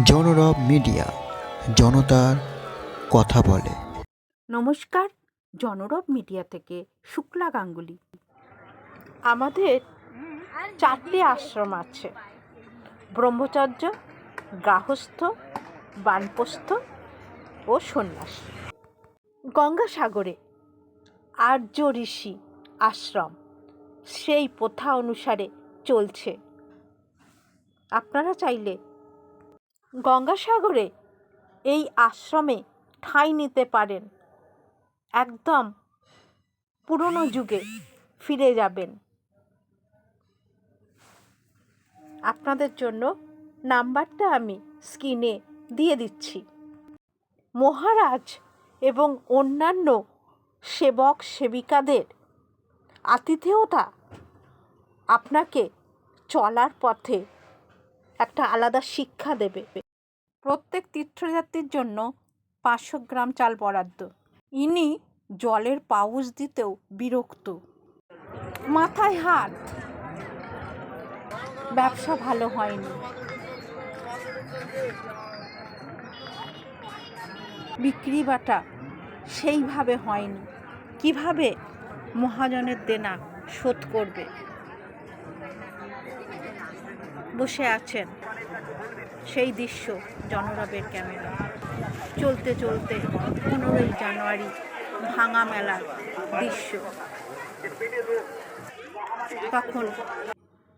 জনরব media, জনতার কথা বলে। নমস্কার, জনরব মিডিয়া থেকে শুক্লা গাঙ্গুলি। আমাদের চারটি আশ্রম আছে। ব্রহ্মচর্য, গার্হস্থ, বানপ্রস্থ ও সন্ন্যাস। গঙ্গাসাগরে আর্য ঋষি আশ্রম, সেই প্রথা অনুসারে চলছে। আপনারা চাইলে গঙ্গাসাগরে এই আশ্রমে ঠাঁই নিতে পারেন। একদম পুরনো যুগে ফিরে যাবেন। আপনাদের জন্য নাম্বারটা আমি স্ক্রিনে দিয়ে দিচ্ছি। মহারাজ এবং অন্যান্য সেবক সেবিকাদের আতিথেয়তা আপনাকে চলার পথে একটা আলাদা শিক্ষা দেবে। প্রত্যেক তীর্থযাত্রীর জন্য পাঁচশো গ্রাম চাল বরাদ্দ। ইনি জলের পাউচ দিতেও বিরক্ত। মাথায় হাত। ব্যবসা ভালো হয়নি। বিক্রি বাটা সেইভাবে হয়নি। কীভাবে মহাজনের দেনা শোধ করবে? বসে আছেন সেই দৃশ্য। জনরবের ক্যামেরা। চলতে চলতে পনেরোই জানুয়ারি ভাঙা মেলার দৃশ্য। তখন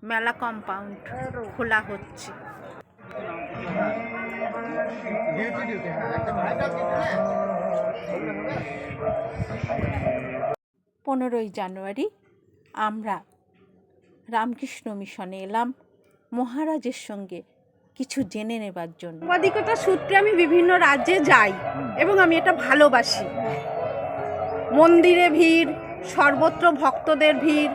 মেলা কম্পাউন্ড খোলা হচ্ছে। পনেরোই জানুয়ারি আমরা রামকৃষ্ণ মিশনে এলাম। মহারাজের সঙ্গে কিছু জেনে নেবার জন্য। সাংবাদিকতা সূত্রে আমি বিভিন্ন রাজ্যে যাই এবং আমি এটা ভালোবাসি। মন্দিরে ভিড় সর্বত্র ভক্তদের ভিড়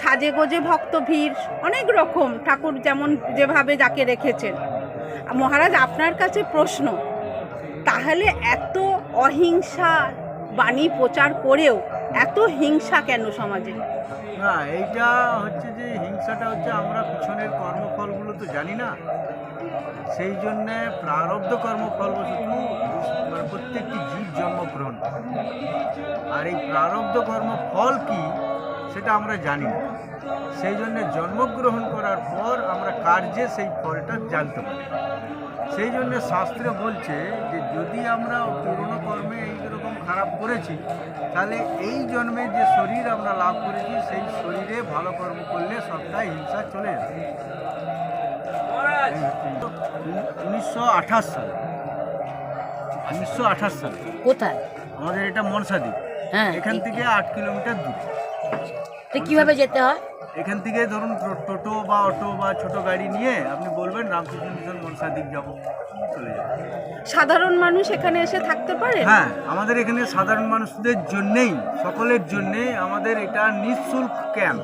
সাজে গোজে ভক্ত ভিড় অনেক রকম ঠাকুর যেমন যেভাবে যাকে রেখেছেন। মহারাজ আপনার কাছে প্রশ্ন তাহলে এত অহিংসা বাণী প্রচার করেও এত হিংসা কেন সমাজে? না এইটা হচ্ছে যে হিংসাটা হচ্ছে আমরা পিছনের কর্মফলগুলো তো জানি না। সেই জন্যে প্রারব্ধ কর্মফল বস্তু মানে প্রত্যেকটি জীব জন্মগ্রহণ। আর এই প্রারব্ধ কর্ম ফল কি, সেটা আমরা জানি না। সেই জন্য জন্মগ্রহণ করার পর আমরা কার্যে সেই ফলটা জানতে পারি। সেই জন্য শাস্ত্রে বলছে যে, যদি আমরা পুরনো কর্মে এইরকম খারাপ করেছি, তাহলে এই জন্মে যে শরীর আমরা লাভ করেছি, সেই শরীরে ভালো কর্ম করলে সবটাই হিংসা চলে যাবে উনিশশো আঠাশ সালে। উনিশশো আঠাশ সালে। কোথায়? আমাদের এটা মনসাদ্বীপ হ্যাঁ। এখান থেকে আট কিলোমিটার দূর। তো কীভাবে যেতে হয়? এখান থেকে ধরুন টোটো বা অটো বা ছোট গাড়ি নিয়ে আপনি বলবেন রামকৃষ্ণ মিশন মনসাদ্বীপ যাব। চলে যাবে। সাধারণ মানুষ এখানে এসে থাকতে পারে? হ্যাঁ আমাদের এখানে সাধারণ মানুষদের জন্যেই সকলের জন্যে আমাদের এটা নিঃশুল্ক ক্যাম্প।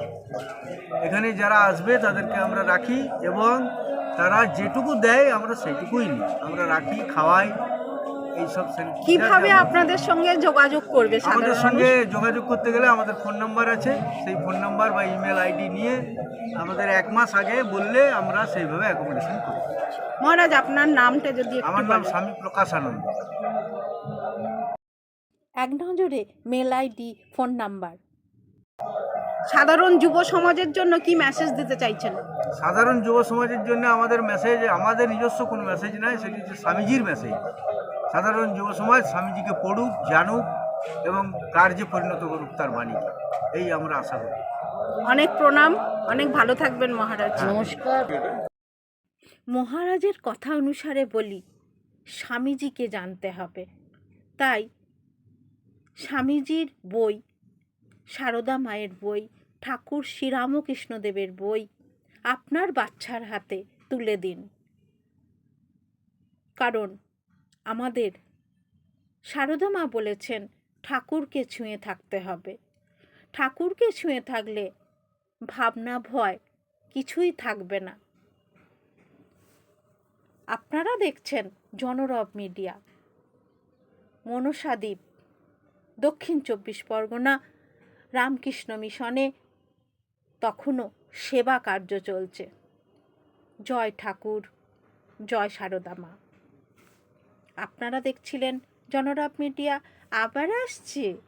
এখানে যারা আসবে তাদেরকে আমরা রাখি এবং তারা যেটুকু দেয় আমরা সেটুকুই নিই। আমরা রাখি খাওয়াই এইসব কীভাবে আপনাদের সঙ্গে যোগাযোগ করবে আমাদের সঙ্গে যোগাযোগ করতে গেলে আমাদের ফোন নাম্বার আছে। সেই ফোন নাম্বার বা ইমেল আইডি নিয়ে আমাদের এক মাস আগে বললে আমরা সেইভাবে অ্যাকোমোডেশন করি মহারাজ আপনার নামটা যদি আমার নাম স্বামী প্রকাশ আনন্দ। এক নজরে মেল আইডি ফোন নাম্বার। সাধারণ যুব সমাজের জন্য কি মেসেজ দিতে চাইছেন? সাধারণ যুব সমাজের জন্য আমাদের মেসেজ আমাদের নিজস্ব কোনো মেসেজ নাই সেটি হচ্ছে স্বামীজির মেসেজ সাধারণ যুব সমাজ স্বামীজিকে পড়ুক জানুক এবং কার্যে পরিণত করুক তার বাণীকে এই আমরা আশা করি। অনেক প্রণাম অনেক ভালো থাকবেন মহারাজ। নমস্কার। মহারাজের কথা অনুসারে বলি স্বামীজিকে জানতে হবে। তাই স্বামীজির বই সারদা মায়ের বই ঠাকুর শ্রীরামকৃষ্ণদেবের বই আপনার বাচ্চার হাতে তুলে দিন। কারণ আমাদের সারদা মা বলেছেন, ঠাকুরকে ছুঁয়ে থাকতে হবে। ঠাকুরকে ছুঁয়ে থাকলে ভাবনা, ভয় কিছুই থাকবে না। আপনারা দেখছেন জনরব মিডিয়া মনসাদ্বীপ দক্ষিণ চব্বিশ পরগনা, রামকৃষ্ণ মিশনে তখনও সেবা কার্য চলছে। জয় ঠাকুর, জয় সারদা মা। আপনারা দেখছিলেন জনরাব মিডিয়া, আবার আসছে।